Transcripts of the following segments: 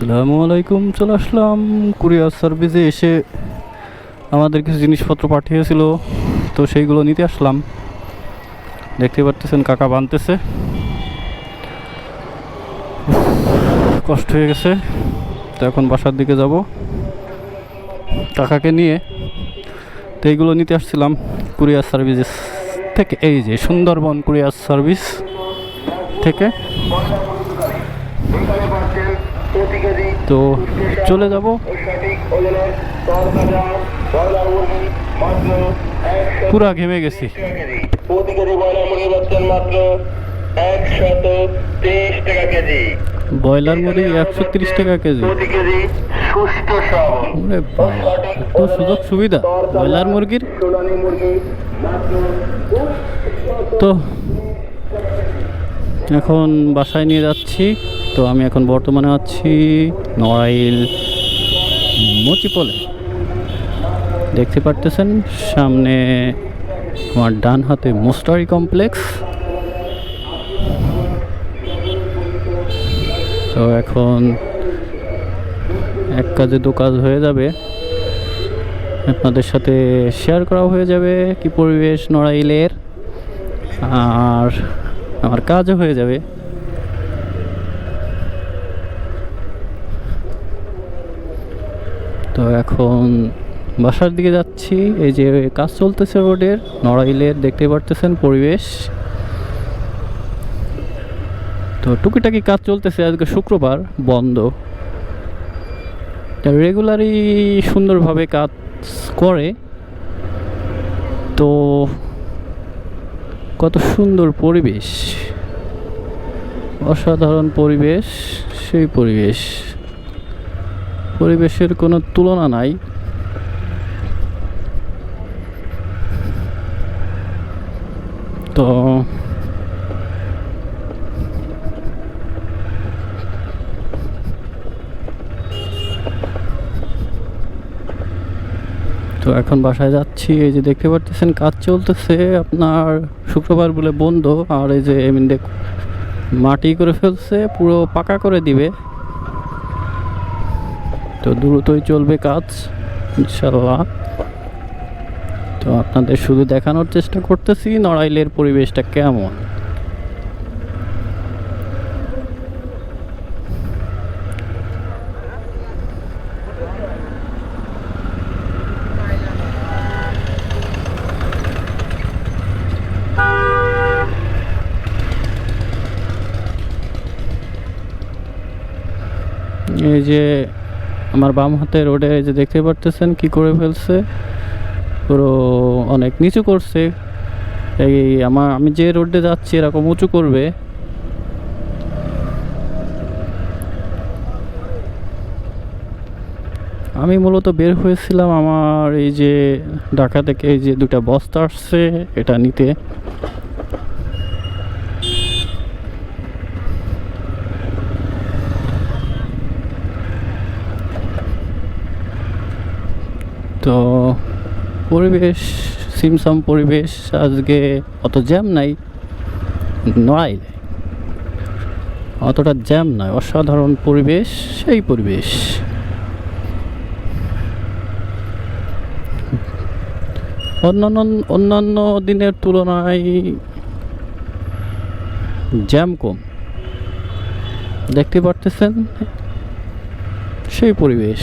আসসালামু আলাইকুম চলে আসলাম কুরিয়ার সার্ভিসে এসে আমাদের কিছু জিনিসপত্র পাঠিয়েছিল, তো সেইগুলো নিতে আসলাম। দেখতে পারতেছেন কাকা বানতেছে। কষ্ট হয়ে গেছে, তো এখন বাসার দিকে যাব। কাকাকে নিয়ে, তো এইগুলো নিতে আসছিলাম কুরিয়ার সার্ভিসেস থেকে। এই যে সুন্দরবন কুরিয়ার সার্ভিস থেকে। তো চলে যাব। পুরা ঘেমে গেছি। ব্রয়লার মুরগি একশো তিরিশ টাকা কেজি। এত সুযোগ সুবিধা। ব্রয়লার মুরগির? তো, এখন বাসায় নিয়ে যাচ্ছি। তো আমি এখন বর্তমানে আছি নড়াইল মুচিপলে দেখতে পারতেছেন, সামনে আমার ডান হাতে মোস্টারি কমপ্লেক্স। তো এখন এক কাজে দু কাজ হয়ে যাবে। আপনাদের সাথে শেয়ার করা হয়ে যাবে কি পরিবেশ নড়াইলের, আর আমার কাজও হয়ে যাবে। তো এখন বাসার দিকে যাচ্ছি। এই যে কাজ চলতেছে রোডের নড়াইলের দেখতে পারতেছেন পরিবেশ। তো টুকিটাকি কাজ চলতেছে আজকে শুক্রবার, বন্ধ। রেগুলারই সুন্দরভাবে কাজ করে। তো কত সুন্দর পরিবেশ। অসাধারণ পরিবেশ, সেই পরিবেশ। পরিবেশের কোনো তুলনা নাই। তো তো এখন বাসায় যাচ্ছি। এই যে দেখতে পারতেছেন কাজ চলতেছে আপনার শুক্রবার বলে বন্ধ। আর এই যে এমনি মাটি করে ফেলছে, পুরো পাকা করে দিবে। তো দ্রুতই চলবে কাজ ইনশাল্লাহ তো আপনাদের শুধু দেখানোর চেষ্টা করতেছি, নড়াইলের পরিবেশটা কেমন। এই যে আমার বাম হাতে রোডে যে দেখতে পারতেছেন কি করে ফেলছে? পুরো অনেক নিচু করছে। এই আমার, আমি যে রোডে যাচ্ছি এরকম উঁচু করবে। আমি মূলত বের হয়েছিলাম আমার এই যে ঢাকা থেকে এই যে দুটা বস্তা আসছে এটা নিতে। তো পরিবেশ, সিমসাম পরিবেশ আজকে অত জ্যাম নাই নড়াইলে অতটা জ্যাম নয়, অসাধারণ পরিবেশ, সেই পরিবেশ। অন্যান্য অন্যান্য দিনের তুলনায় জ্যাম কম। দেখতে পারতেছেন? সেই পরিবেশ।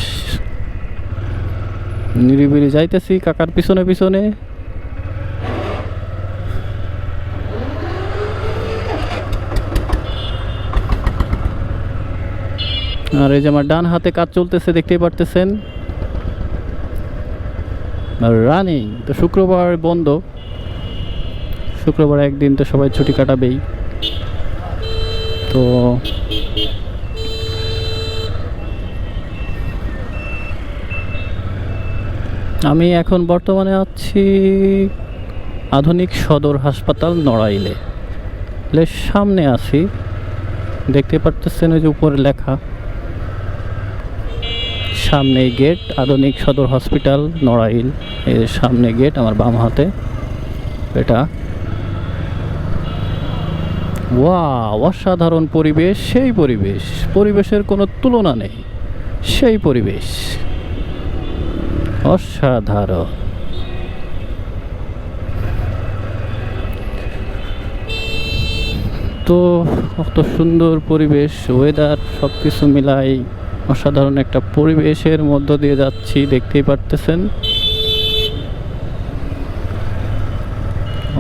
নিরিবিলি যাইতেছি, কাকার পিছনে পিছনে। আর এই যে আমার ডান হাতে কাজ চলতেছে, দেখতেই পারতেছেন। রানিং, তো শুক্রবার বন্ধ। শুক্রবার একদিন তো সবাই ছুটি কাটাবেই। তো আমি এখন বর্তমানে আছি আধুনিক সদর হাসপাতাল নড়াইলে। সামনে আছি। দেখতে পারতেছেন ওই যে উপরে লেখা। সামনে গেট, আধুনিক সদর হসপিটাল নড়াইল। এর সামনে গেট আমার বাম হাতে। এটা। ওয়া অসাধারণ পরিবেশ, সেই পরিবেশ। পরিবেশের কোনো তুলনা নেই। সেই পরিবেশ। অসাধারণ। তো, কত সুন্দর পরিবেশ ওয়েদার সব কিছু মিলাই অসাধারণ একটা পরিবেশের মধ্য দিয়ে যাচ্ছি, দেখতেই পারতেছেন।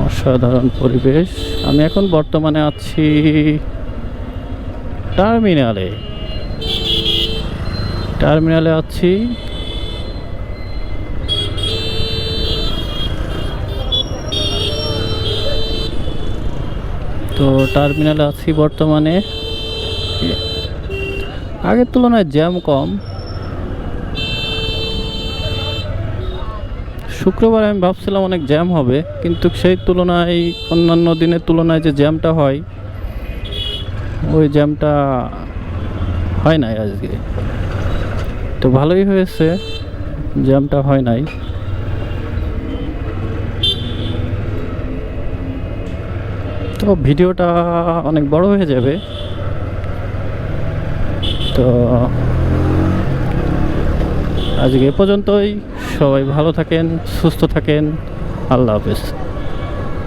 অসাধারণ পরিবেশ। আমি এখন বর্তমানে আছি টার্মিনালে। টার্মিনালে আছি তো টার্মিনালে আছি বর্তমানে। আগের তুলনায় জ্যাম কম। শুক্রবার আমি ভাবছিলাম অনেক জ্যাম হবে, কিন্তু সেই তুলনায়, অন্যান্য দিনের তুলনায় যে জ্যামটা হয়, ওই জ্যামটা হয় নাই আজকে। তো ভালোই হয়েছে জ্যামটা হয় নাই। তো ভিডিওটা অনেক বড় হয়ে যাবে। তো আজকে এ পর্যন্তই। সবাই ভালো থাকেন, সুস্থ থাকেন। আল্লাহ হাফেজ।